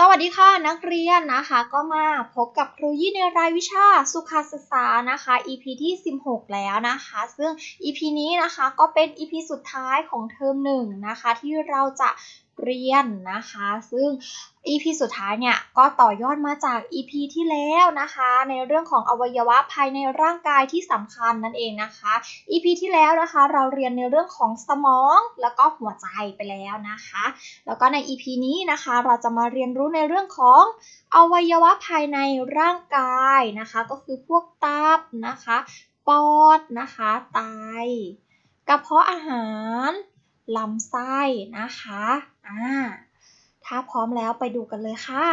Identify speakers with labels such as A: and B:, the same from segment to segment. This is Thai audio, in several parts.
A: สวัสดีค่ะนักเรียนนะคะก็มาพบกับครูยี่ในรายวิชาสุขศึกษานะคะ EP ที่ 16 แล้วนะคะ ซึ่ง EP นี้นะคะก็เป็น EP สุดท้ายของเทอมหนึ่งนะคะ ที่เราจะ เรียนนะคะ ซึ่ง EP สุดท้ายเนี่ยก็ต่อยอดมาจาก EP ที่แล้วนะคะ ในเรื่องของอวัยวะภายในร่างกายที่สำคัญนั่นเองนะคะ EP ที่แล้วนะคะเราเรียนในเรื่องของสมองแล้วก็หัวใจไปแล้วนะคะ แล้วก็ใน EP นี้นะคะเราจะมาเรียนรู้ในเรื่องของอวัยวะภายในร่างกายนะคะ ก็คือพวกตับนะคะ ปอดนะคะ ไตกระเพาะอาหาร ลำไส้นะคะอ่าถ้าพร้อมแล้วไปดูกันเลยค่ะ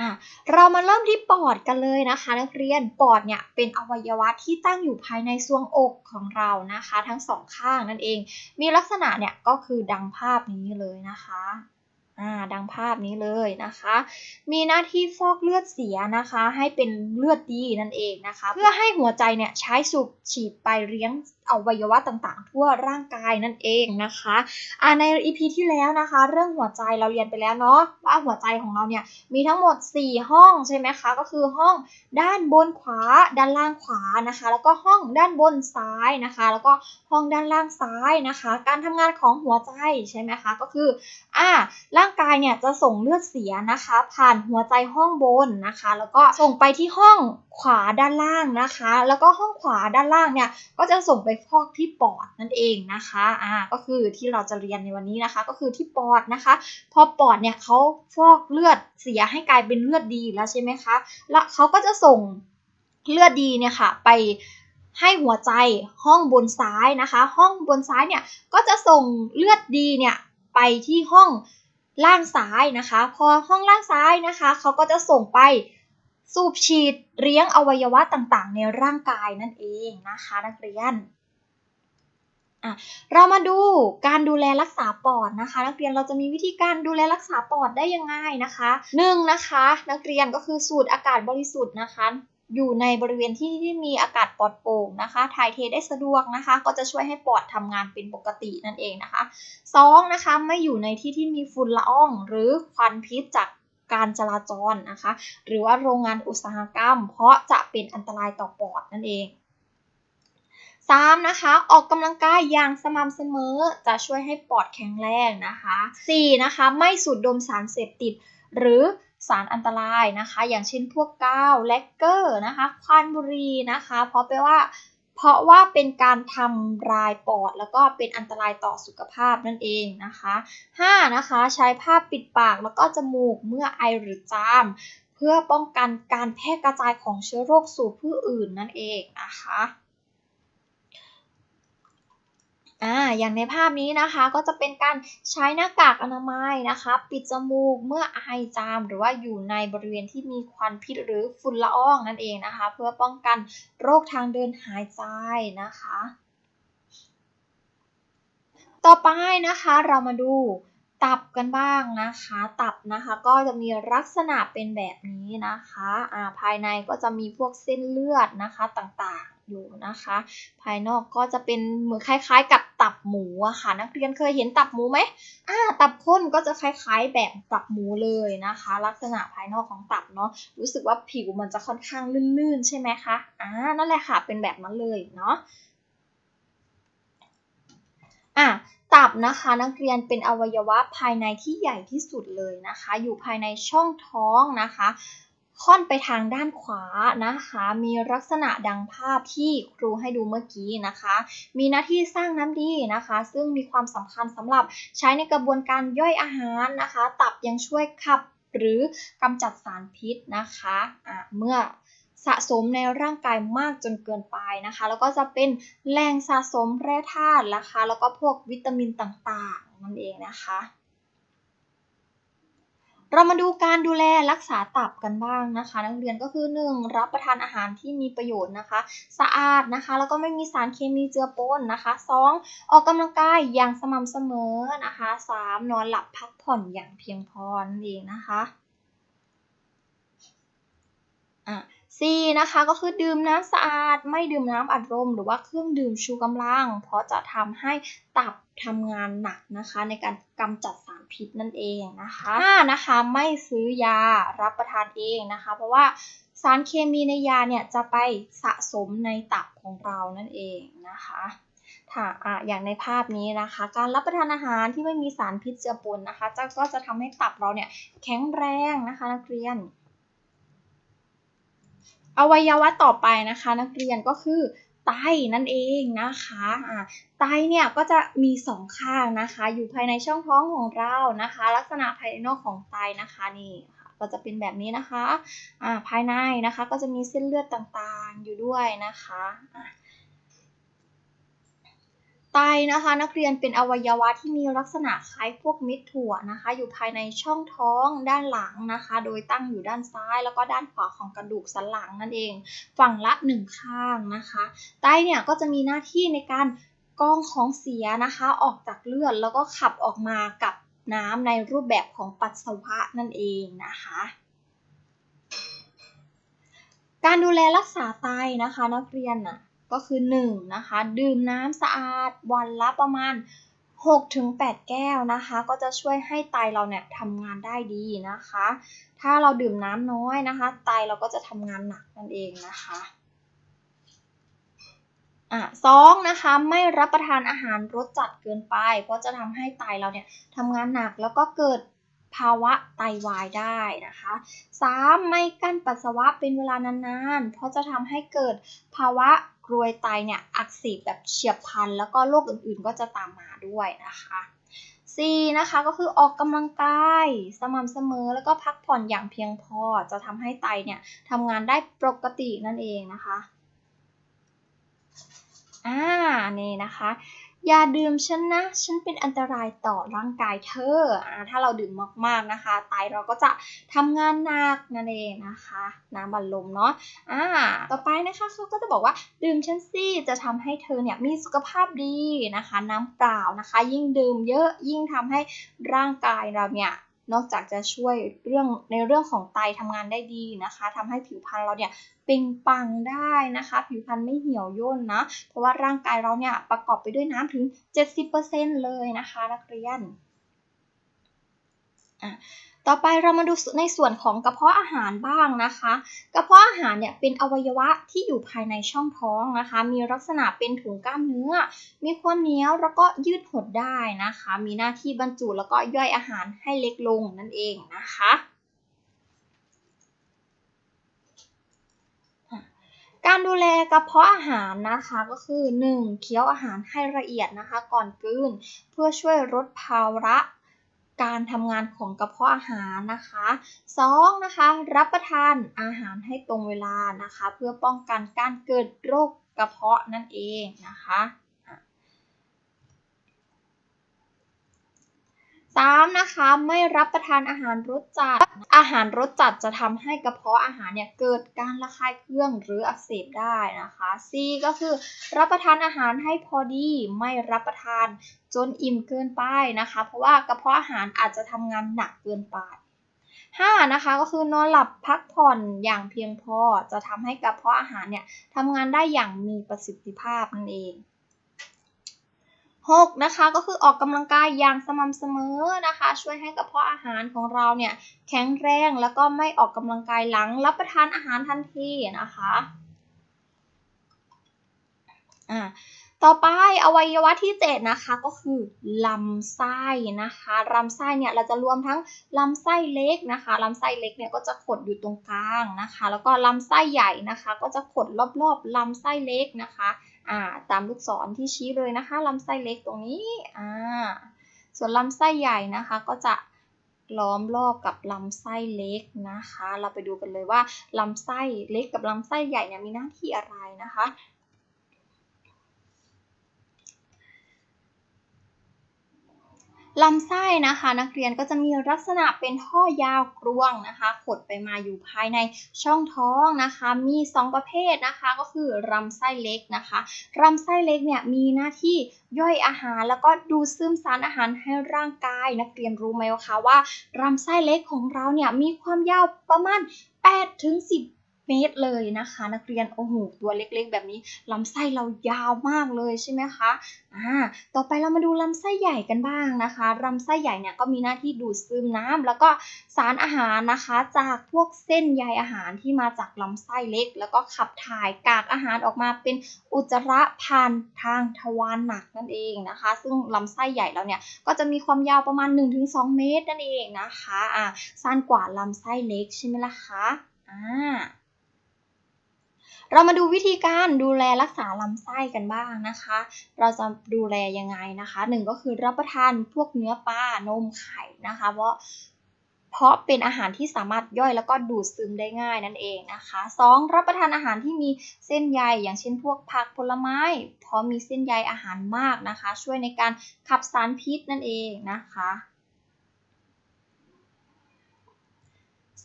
A: อะเรามาเริ่มที่ปอดกันเลยนะคะนักเรียนปอดเนี่ยเป็นอวัยวะที่ตั้งอยู่ภายในซวงอกของเรานะคะ ทั้งสองข้างนั่นเอง มีลักษณะเนี่ยก็คือดังภาพนี้เลยนะคะ อ่าดังภาพนี้เลยนะคะ มีหน้าที่ฟอกเลือดเสียนะคะ ให้เป็นเลือดดีนั่นเองนะคะ เพื่อให้หัวใจเนี่ยใช้สูบฉีดไปเลี้ยงอวัยวะต่างๆ ทั่วร่างกายนั่นเองนะคะอ่าใน EP ที่แล้วนะคะ เรื่องหัวใจเราเรียนไปแล้วเนาะว่าหัวใจของเราเนี่ยมีทั้งหมด 4 ห้องใช่ไหมคะ ก็คือห้องด้านบนขวา ด้านล่างขวานะคะ แล้วก็ห้องด้านบนซ้ายนะคะ แล้วก็ห้องด้านล่างซ้ายนะคะ การทำงานของหัวใจใช่ไหมคะก็คืออ่าร่างางกายเนี่ยจะส่งเลือดเสียนะคะ ผ่านหัวใจห้องบนนะคะ แล้วก็ส่งไปที่ห้องขวาด้านล่างนะคะ แล้วก็ห้องขวาด้านล่างเนี่ยก็จะส่งไปฟอกที่ปอดนั่นเองนะคะอ่าก็คือที่เราจะเรียนในวันนี้นะคะ ก็คือที่ปอดนะคะ พอปอดเนี่ยเขาฟอกเลือดเสียให้กลายเป็นเลือดดีแล้วใช่ไหมคะ แล้วเขาก็จะส่งเลือดดีเนี่ยค่ะไปให้หัวใจห้องบนซ้ายนะคะ ห้องบนซ้ายเนี่ยก็จะส่งเลือดดีเนี่ยไปที่ห้อง ล่างซ้ายนะคะ พอห้องล่างซ้ายนะคะเขาก็จะส่งไปสูบฉีดเลี้ยงอวัยวะต่างๆ ในร่างกายนั่นเองนะคะนักเรียนเรามาดูการดูแลรักษาปอดนะคะ นักเรียนเราจะมีวิธีการดูแลรักษาปอดได้ยังไงนะคะหนึ่งนะคะ นักเรียนก็คือสูดอากาศบริสุทธิ์นะคะ อยู่ในบริเวณที่ที่มีอากาศปลอดโปร่งนะคะถ่ายเทได้สะดวกนะคะ ก็จะช่วยให้ปอดทำงานเป็นปกตินั่นเองนะคะสองนะคะไม่อยู่ในที่ที่มีฝุ่นละออง หรือควันพิษจากการจราจรนะคะ หรือว่าโรงงานอุตสาหกรรม เพราะจะเป็นอันตรายต่อปอดนั่นเอง 3. นะคะออกกำลังกายอย่างสม่ำเสมอจะช่วยให้ปอดแข็งแรงนะคะ 4. นะคะไม่สูดดมสารเสพติด หรือ สารอันตรายนะคะ อย่างเช่นพวกกาวแลกเกอร์นะคะควันบุหรี่นะคะ เพราะแปลว่าเพราะว่าเป็นการทำลายปอด แล้วก็เป็นอันตรายต่อสุขภาพนั่นเองนะคะ 5. นะคะใช้ผ้าปิดปากแล้วก็จมูกเมื่อไอหรือจาม เพื่อป้องกันการแพร่กระจายของเชื้อโรคสู่ผู้อื่นนั่นเองนะคะ อ่าอย่างในภาพนี้นะคะก็จะเป็นการใช้หน้ากากอนามัยนะคะ ปิดจมูกเมื่อไอจาม หรือว่าอยู่ในบริเวณที่มีควันพิษหรือฝุ่นละอองนั่นเองนะคะ เพื่อป้องกันโรคทางเดินหายใจนะคะ ต่อไปนะคะเรามาดูตับกันบ้างนะคะ ตับนะคะก็จะมีลักษณะเป็นแบบนี้นะคะอ่าภายในก็จะมีพวกเส้นเลือดนะคะต่าง อยู่นะคะ ภายนอกก็จะเป็นเหมือนคล้าย ๆ กับตับหมูอะค่ะ นักเรียนเคยเห็นตับหมูไหมอ่าตับข้นก็จะคล้าย ๆ แบบตับหมูเลยนะคะ ลักษณะภายนอกของตับเนาะรู้สึกว่าผิวมันจะค่อนข้างลื่นๆ ใช่ไหมคะอ่านั่นแหละค่ะเป็นแบบนั้นเลยเนาะอะตับนะคะนักเรียนเป็นอวัยวะภายในที่ใหญ่ที่สุดเลยนะคะ อยู่ภายในช่องท้องนะคะ ค่อนไปทางด้านขวานะคะ มีลักษณะดังภาพที่ครูให้ดูเมื่อกี้นะคะ มีหน้าที่สร้างน้ำดีนะคะ ซึ่งมีความสำคัญสำหรับใช้ในกระบวนการย่อยอาหารนะคะ ตับยังช่วยขับหรือกำจัดสารพิษนะคะะเมื่อสะสมในร่างกายมากจนเกินไปนะคะ แล้วก็จะเป็นแหล่งสะสมแร่ธาตุนะคะ แล้วก็พวกวิตามินต่างๆนั่นเองนะคะ เรามาดูการดูแลรักษาตับกันบ้างนะคะ นักเรียนก็คือ 1. รับประทานอาหารที่มีประโยชน์นะคะ สะอาดนะคะ แล้วก็ไม่มีสารเคมีเจือปนนะคะ 2. ออกกำลังกายอย่างสม่ำเสมอนะคะ 3. นอนหลับพักผ่อนอย่างเพียงพอนั่นเองนะคะอะ C นะคะก็คือดื่มน้ำสะอาด ไม่ดื่มน้ำอัดลมหรือว่าเครื่องดื่มชูกำลัง เพราะจะทำให้ตับทำงานหนักนะคะ ในการกำจัดสารพิษนั่นเองนะคะห้านะคะไม่ซื้อยารับประทานเองนะคะ เพราะว่าสารเคมีในยาเนี่ยจะไปสะสมในตับของเรานั่นเองนะคะถ้าอะอย่างในภาพนี้นะคะ การรับประทานอาหารที่ไม่มีสารพิษเจือปนนะคะจะก็จะทำให้ตับเราเนี่ยแข็งแรงนะคะนักเรียน อวัยวะต่อไปนะคะ นักเรียนก็คือไตนั่นเองนะคะอะไตเนี่ยก็จะมีสองข้างนะคะ อยู่ภายในช่องท้องของเรานะคะ ลักษณะภายนอกของไตนะคะนี่ก็จะเป็นแบบนี้นะคะอะภายในนะคะก็จะมีเส้นเลือดต่างๆอยู่ด้วยนะคะะ ไตนะคะ นักเรียนเป็นอวัยวะที่มีลักษณะคล้ายพวกม็ดถั่วนะคะ อยู่ภายในช่องท้องด้านหลังนะคะ โดยตั้งอยู่ด้านซ้ายแล้วก็ด้านขวาของกระดูกสันหลังนั่นเอง ฝั่งละหนึ่งข้างนะคะ ไตเนี่ยก็จะมีหน้าที่ในการกรองของเสียนะคะ ออกจากเลือดแล้วก็ขับออกมากับน้ำในรูปแบบของปัสสาวะนั่นเองนะคะการดูแลรักษาไตนะคะ นักเรียนน่ะ ก็คือ 1 นะคะ ดื่มน้ำสะอาดวันละประมาณ 6-8 แก้วนะคะ ก็จะช่วยให้ไตเราเนี่ยทำงานได้ดีนะคะ ถ้าเราดื่มน้ำน้อยนะคะ ไตเราก็จะทำงานหนักนั่นเองนะคะอะสองนะคะไม่รับประทานอาหารรสจัดเกินไปเพราะจะทำให้ไตเราเนี่ยทำงานหนักแล้วก็เกิดภาวะไตาวายได้นะคะ 3. ไม่กั้นปัสสาวะเป็นเวลานานๆ เพราะจะทำให้เกิดภาวะ กรวยไตเนี่ยอักเสบแบบเฉียบพลัน แล้วก็โรคอื่นๆก็จะตามมาด้วยนะคะ C นะคะก็คือออกกำลังกายสม่ำเสมอแล้วก็พักผ่อนอย่างเพียงพอจะทำให้ไตเนี่ยทำงานได้ปกตินั่นเองนะคะอ่านี่นะคะ อย่าดื่มฉันนะ ฉันเป็นอันตรายต่อร่างกายเธออ่าถ้าเราดื่มมากๆนะคะ ไตเราก็จะทำงานหนักนั่นเองนะคะ น้ำบัลลมเนาะอ่าต่อไปนะคะเขาก็จะบอกว่าดื่มฉันสิจะทำให้เธอเนี่ยมีสุขภาพดีนะคะ น้ำเปล่านะคะ ยิ่งดื่มเยอะยิ่งทำให้ร่างกายเราเนี่ย นอกจากจะช่วยเรื่องในเรื่องของไตทำงานได้ดีนะคะทำให้ผิวพรรณเราเนี่ยเปล่งปังได้นะคะ ผิวพรรณไม่เหี่ยวย่นนะ เพราะว่าร่างกายเราเนี่ยประกอบไปด้วยน้ำถึง 70%เลยนะคะนักเรียน ต่อไปเรามาดูในส่วนของกระเพาะอาหารบ้างนะคะ กระเพาะอาหารเนี่ยเป็นอวัยวะที่อยู่ภายในช่องท้องนะคะ มีลักษณะเป็นถุงกล้ามเนื้อ มีความเหนียวแล้วก็ยืดหดได้นะคะ มีหน้าที่บรรจุแล้วก็ย่อยอาหารให้เล็กลงนั่นเองนะคะการดูแลกระเพาะอาหารนะคะก็คือ 1. เคี้ยวอาหารให้ละเอียดนะคะ ก่อนกลืน เพื่อช่วยลดภาวะ การทำงานของกระเพาะอาหารนะคะ 2. นะคะรับประทานอาหารให้ตรงเวลานะคะ เพื่อป้องกันการเกิดโรคกระเพาะนั่นเองนะคะ สามนะคะไม่รับประทานอาหารรสจัด อาหารรสจัดจะทำให้กระเพาะอาหารเนี่ยเกิดการระคายเคืองหรืออักเสบได้นะคะ C ก็คือรับประทานอาหารให้พอดี ไม่รับประทานจนอิ่มเกินไปนะคะ เพราะว่ากระเพาะอาหารอาจจะทำงานหนักเกินไป 5. นะคะก็คือนอนหลับพักผ่อนอย่างเพียงพอจะทำให้กระเพาะอาหารเนี่ยทำงานได้อย่างมีประสิทธิภาพนั่นเอง 6. นะคะก็คือออกกำลังกายอย่างสม่ำเสมอนะคะ ช่วยให้กระเพาะอาหารของเราเนี่ยแข็งแรงแล้วก็ไม่ออกกำลังกายหลังรับประทานอาหารทันทีนะคะอ่าต่อไปอวัยวะที่ 7 นะคะก็คือลำไส้นะคะลำไส้เนี่ยเราจะรวมทั้งลำไส้เล็กนะคะลำไส้เล็กเนี่ยก็จะขดอยู่ตรงกลางนะคะ แล้วก็ลำไส้ใหญ่นะคะ ก็จะขดรอบๆลำไส้เล็กนะคะ อ่าตามลูกศรที่ชี้เลยนะคะลำไส้เล็กตรงนี้อ่าส่วนลำไส้ใหญ่นะคะก็จะล้อมรอบกับลำไส้เล็กนะคะ เราไปดูกันเลยว่าลำไส้เล็กกับลำไส้ใหญ่เนี่ยมีหน้าที่อะไรนะคะ ลำไส้นะคะนักเรียนก็จะมีลักษณะเป็นท่อยาวกรวงนะคะขดไปมาอยู่ภายในช่องท้องนะคะ มี 2 ประเภทนะคะก็คือลำไส้เล็กนะคะลำไส้เล็กเนี่ยมีหน้าที่ย่อยอาหารแล้วก็ดูดซึมสารอาหารให้ร่างกาย นักเรียนรู้ไหมคะว่าลำไส้เล็กของเราเนี่ยมีความยาวประมาณ8ถึง10 เมตรเลยนะคะ นักเรียนโอ้โหตัวเล็กๆ แบบนี้ลำไส้เรายาวมากเลยใช่ไหมคะอ่าต่อไปเรามาดูลำไส้ใหญ่กันบ้างนะคะลำไส้ใหญ่เนี่ยก็มีหน้าที่ดูดซึมน้ำแล้วก็สารอาหารนะคะ จากพวกเส้นใยอาหารที่มาจากลำไส้เล็ก แล้วก็ขับถ่ายกากอาหารออกมาเป็นอุจจาระผ่านทางทวารหนักนั่นเองนะคะ ซึ่งลำไส้ใหญ่เราเนี่ยก็จะมีความยาวประมาณ 1-2 เมตรนั่นเองนะคะอ่าสั้นกว่าลำไส้เล็กใช่ไหมล่ะคะอ่า เรามาดูวิธีการดูแลรักษาลำไส้กันบ้างนะคะ เราจะดูแลยังไงนะคะหนึ่งก็คือรับประทานพวกเนื้อปลานมไข่นะคะเพราะเพราะเป็นอาหารที่สามารถย่อยแล้วก็ดูดซึมได้ง่ายนั่นเองนะคะสองรับประทานอาหารที่มีเส้นใยอย่างเช่นพวกผักผลไม้ เพราะมีเส้นใยอาหารมากนะคะ ช่วยในการขับสารพิษนั่นเองนะคะ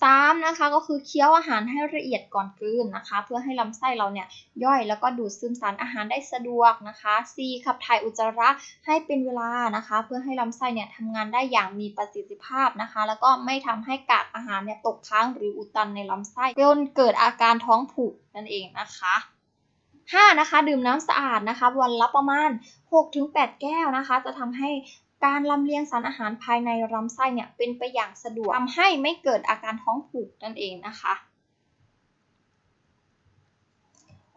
A: 3นะคะก็คือเคี้ยวอาหารให้ละเอียดก่อนกลืนนะคะ เพื่อให้ลำไส้เราเนี่ยย่อยแล้วก็ดูดซึมสารอาหารได้สะดวกนะคะ4ขับถ่ายอุจจาระให้เป็นเวลานะคะ เพื่อให้ลำไส้เนี่ยทำงานได้อย่างมีประสิทธิภาพนะคะ แล้วก็ไม่ทำให้กากอาหารเนี่ยตกค้างหรืออุดตันในลำไส้จนเกิดอาการท้องผูกนั่นเองนะคะ5นะคะดื่มน้ำสะอาดนะคะ วันละประมาณ 6-8 แก้วนะคะ จะทำให้ การลำเลียงสารอาหารภายในลำไส้เนี่ยเป็นไปอย่างสะดวกทำให้ไม่เกิดอาการท้องผูกนั่นเองนะคะ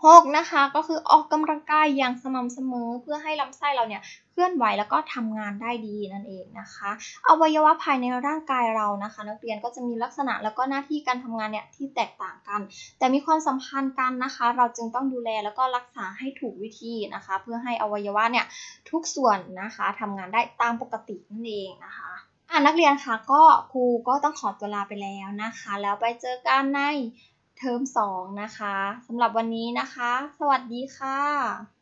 A: 6นะคะก็คือออกกำลังกายอย่างสม่ำเสมอ เพื่อให้ลำไส้เราเนี่ยเคลื่อนไหวแล้วก็ทำงานได้ดีนั่นเองนะคะอวัยวะภายในร่างกายเรานะคะ นักเรียนก็จะมีลักษณะแล้วก็หน้าที่การทำงานเนี่ยที่แตกต่างกัน แต่มีความสัมพันธ์กันนะคะ เราจึงต้องดูแลแล้วก็รักษาให้ถูกวิธีนะคะ เพื่อให้อวัยวะเนี่ยทุกส่วนนะคะทำงานได้ตามปกตินั่นเองนะคะอ่านักเรียนคะก็ครูก็ต้องขอตัวลาไปแล้วนะคะ แล้วไปเจอกันใน เทอม2นะคะสำหรับวันนี้นะคะ สวัสดีค่ะ